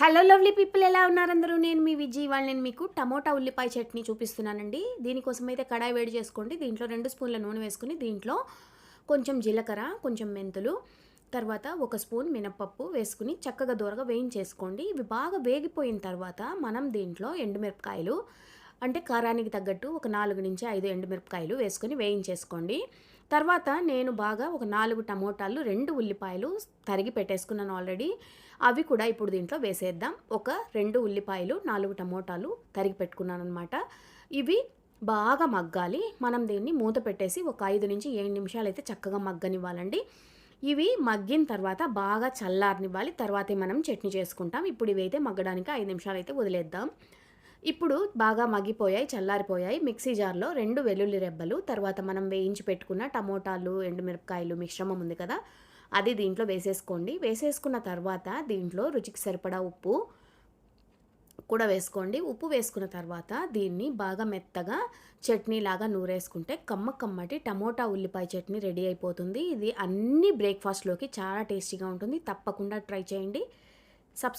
Hello lovely people ఎలా ఉన్నారు అందరూ నేను మీ విజయ్. ఇవాళ నేను మీకు టమోటా ఉల్లిపాయ చట్నీ చూపిస్తున్నానండి. దీనికోసం అయితే కడాయి వేడి చేసుకోండి. దీంట్లో రెండు స్పూన్ల నూనె వేసుకుని దీంట్లో కొంచెం జీలకర్ర కొంచెం మెంతులు తర్వాత ఒక స్పూన్ మినప్పప్పు వేసుకుని చక్కగా దూరగా వేయించేసుకోండి. ఇవి బాగా వేగిపోయిన తర్వాత మనం దీంట్లో ఎండుమిరపకాయలు అంటే కారానికి తగ్గట్టు ఒక నాలుగు నుంచి ఐదు ఎండుమిరపకాయలు వేసుకొని వేయించేసుకోండి. తర్వాత నేను బాగా ఒక నాలుగు టమోటాలు రెండు ఉల్లిపాయలు తరిగి పెట్టేసుకున్నాను ఆల్రెడీ. అవి కూడా ఇప్పుడు దీంట్లో వేసేద్దాం. ఒక రెండు ఉల్లిపాయలు నాలుగు టమోటాలు తరిగి పెట్టుకున్నాను అనమాట ఇవి బాగా మగ్గాలి. మనం దీన్ని మూత పెట్టేసి ఒక ఐదు నుంచి ఏడు నిమిషాలు అయితే చక్కగా మగ్గనివ్వాలండి. ఇవి మగ్గిన తర్వాత బాగా చల్లారనివ్వాలి. తర్వాతే మనం చట్నీ చేసుకుంటాం. ఇప్పుడు ఇవి అయితే మగ్గడానికి ఐదు నిమిషాలు అయితే వదిలేద్దాం. ఇప్పుడు బాగా మగ్గిపోయాయి చల్లారిపోయాయి. మిక్సీ జార్లో రెండు వెల్లుల్లి రెబ్బలు తర్వాత మనం వేయించి పెట్టుకున్న టమోటాలు ఎండుమిరపకాయలు మిశ్రమం ఉంది కదా అది దీంట్లో వేసేసుకోండి. వేసేసుకున్న తర్వాత దీంట్లో రుచికి సరిపడా ఉప్పు కూడా వేసుకోండి. ఉప్పు వేసుకున్న తర్వాత దీన్ని బాగా మెత్తగా చట్నీ లాగా నూరేసుకుంటే కమ్మ కమ్మటి టమోటా ఉల్లిపాయ చట్నీ రెడీ అయిపోతుంది. ఇది అన్ని బ్రేక్ఫాస్ట్లోకి చాలా టేస్టీగా ఉంటుంది. తప్పకుండా ట్రై చేయండి. సబ్స్క్రైబ్